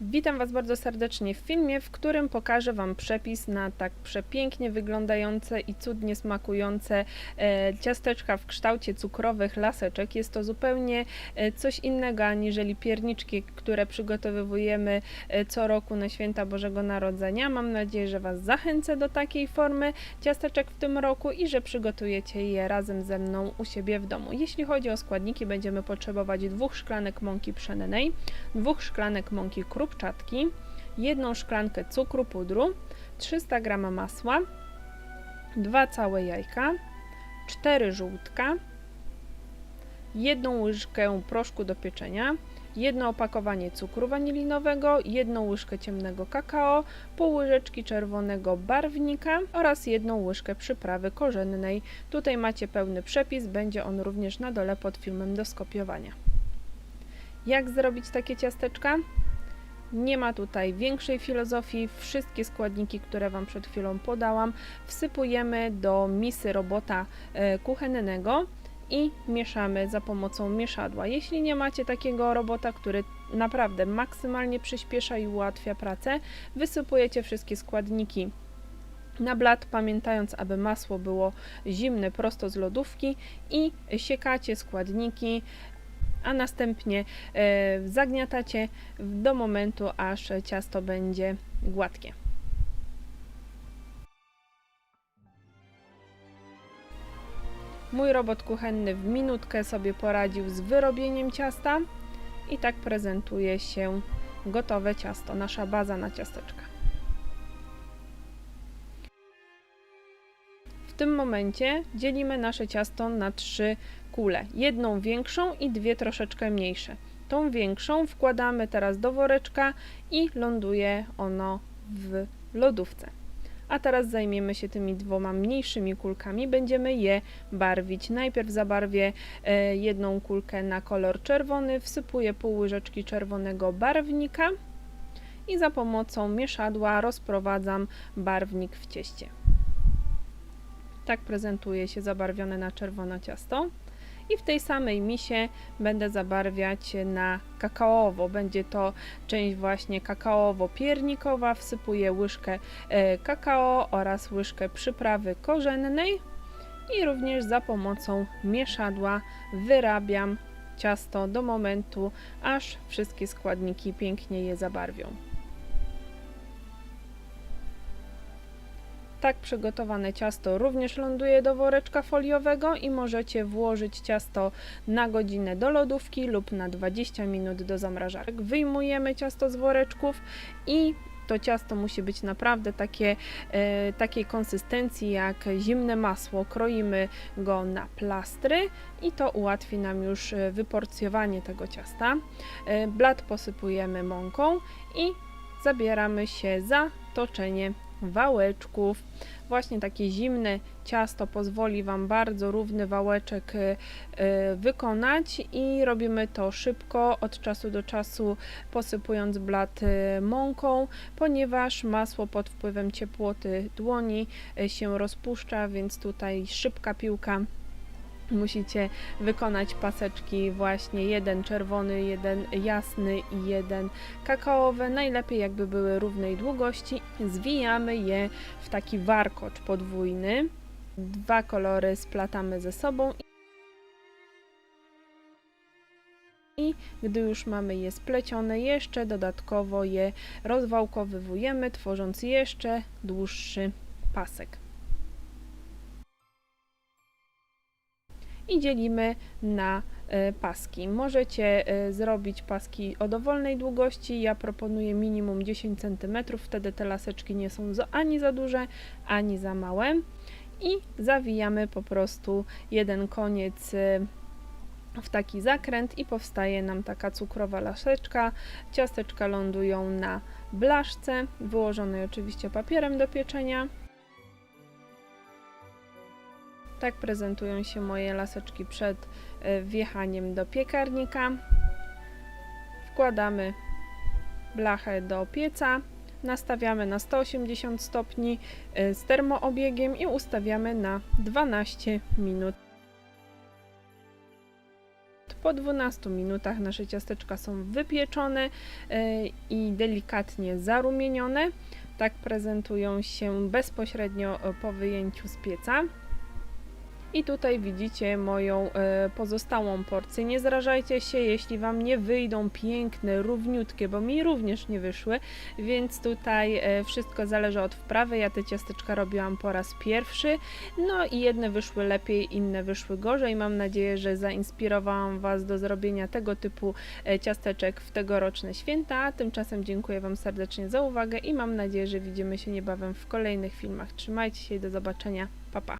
Witam Was bardzo serdecznie w filmie, w którym pokażę Wam przepis na tak przepięknie wyglądające i cudnie smakujące e, ciasteczka w kształcie cukrowych laseczek. Jest to zupełnie e, coś innego aniżeli pierniczki, które przygotowujemy e, co roku na święta Bożego Narodzenia. Mam nadzieję, że Was zachęcę do takiej formy ciasteczek w tym roku i że przygotujecie je razem ze mną u siebie w domu. Jeśli chodzi o składniki, będziemy potrzebować dwóch szklanek mąki pszennej, dwóch szklanek mąki krupczatki, jedną szklankę cukru pudru, 300 g masła, dwa całe jajka, 4 żółtka, jedną łyżkę proszku do pieczenia, jedno opakowanie cukru wanilinowego, jedną łyżkę ciemnego kakao, pół łyżeczki czerwonego barwnika oraz jedną łyżkę przyprawy korzennej. Tutaj macie pełny przepis, będzie on również na dole pod filmem do skopiowania. Jak zrobić takie ciasteczka? Nie ma tutaj większej filozofii. Wszystkie składniki, które Wam przed chwilą podałam, wsypujemy do misy robota e, kuchennego i mieszamy za pomocą mieszadła. Jeśli nie macie takiego robota, który naprawdę maksymalnie przyspiesza i ułatwia pracę, wysypujecie wszystkie składniki na blat, pamiętając, aby masło było zimne prosto z lodówki i siekacie składniki a następnie e, zagniatacie do momentu, aż ciasto będzie gładkie. Mój robot kuchenny w minutkę sobie poradził z wyrobieniem ciasta i tak prezentuje się gotowe ciasto, nasza baza na ciasteczka. W tym momencie dzielimy nasze ciasto na trzy kule. Jedną większą i dwie troszeczkę mniejsze. Tą większą wkładamy teraz do woreczka i ląduje ono w lodówce. A teraz zajmiemy się tymi dwoma mniejszymi kulkami. Będziemy je barwić. Najpierw zabarwię e, jedną kulkę na kolor czerwony, wsypuję pół łyżeczki czerwonego barwnika i za pomocą mieszadła rozprowadzam barwnik w cieście. Tak prezentuje się zabarwione na czerwono ciasto. I w tej samej misie będę zabarwiać na kakaowo. Będzie to część właśnie kakaowo-piernikowa. Wsypuję łyżkę e, kakao oraz łyżkę przyprawy korzennej i również za pomocą mieszadła wyrabiam ciasto do momentu, aż wszystkie składniki pięknie je zabarwią. Tak przygotowane ciasto również ląduje do woreczka foliowego i możecie włożyć ciasto na godzinę do lodówki lub na 20 minut do zamrażarek. Wyjmujemy ciasto z woreczków i to ciasto musi być naprawdę takie, e, takiej konsystencji jak zimne masło. Kroimy go na plastry i to ułatwi nam już e, wyporcjowanie tego ciasta. E, blat posypujemy mąką i zabieramy się za toczenie wałeczków. Właśnie takie zimne ciasto pozwoli Wam bardzo równy wałeczek y, y, wykonać i robimy to szybko, od czasu do czasu posypując blat y, mąką, ponieważ masło pod wpływem ciepłoty dłoni się rozpuszcza, więc tutaj szybka piłka musicie wykonać paseczki właśnie jeden czerwony, jeden jasny i jeden kakaowy. Najlepiej jakby były równej długości. Zwijamy je w taki warkocz podwójny. Dwa kolory splatamy ze sobą. I gdy już mamy je splecione, jeszcze dodatkowo je rozwałkowywujemy, tworząc jeszcze dłuższy pasek. I dzielimy na e, paski. Możecie e, zrobić paski o dowolnej długości. Ja proponuję minimum 10 cm, wtedy te laseczki nie są ani za duże, ani za małe. I zawijamy po prostu jeden koniec e, w taki zakręt i powstaje nam taka cukrowa laseczka. Ciasteczka lądują na blaszce, wyłożonej oczywiście papierem do pieczenia. Tak prezentują się moje laseczki przed e, wjechaniem do piekarnika. Wkładamy blachę do pieca, nastawiamy na 180 stopni e, z termoobiegiem i ustawiamy na 12 minut. Po 12 minutach nasze ciasteczka są wypieczone e, i delikatnie zarumienione. Tak prezentują się bezpośrednio po wyjęciu z pieca. I tutaj widzicie moją e, pozostałą porcję. Nie zrażajcie się, jeśli Wam nie wyjdą piękne, równiutkie, bo mi również nie wyszły, więc tutaj e, wszystko zależy od wprawy. Ja te ciasteczka robiłam po raz pierwszy, no i jedne wyszły lepiej, inne wyszły gorzej. Mam nadzieję, że zainspirowałam Was do zrobienia tego typu e, ciasteczek w tegoroczne święta. Tymczasem dziękuję Wam serdecznie za uwagę i mam nadzieję, że widzimy się niebawem w kolejnych filmach. Trzymajcie się i do zobaczenia. Pa, pa.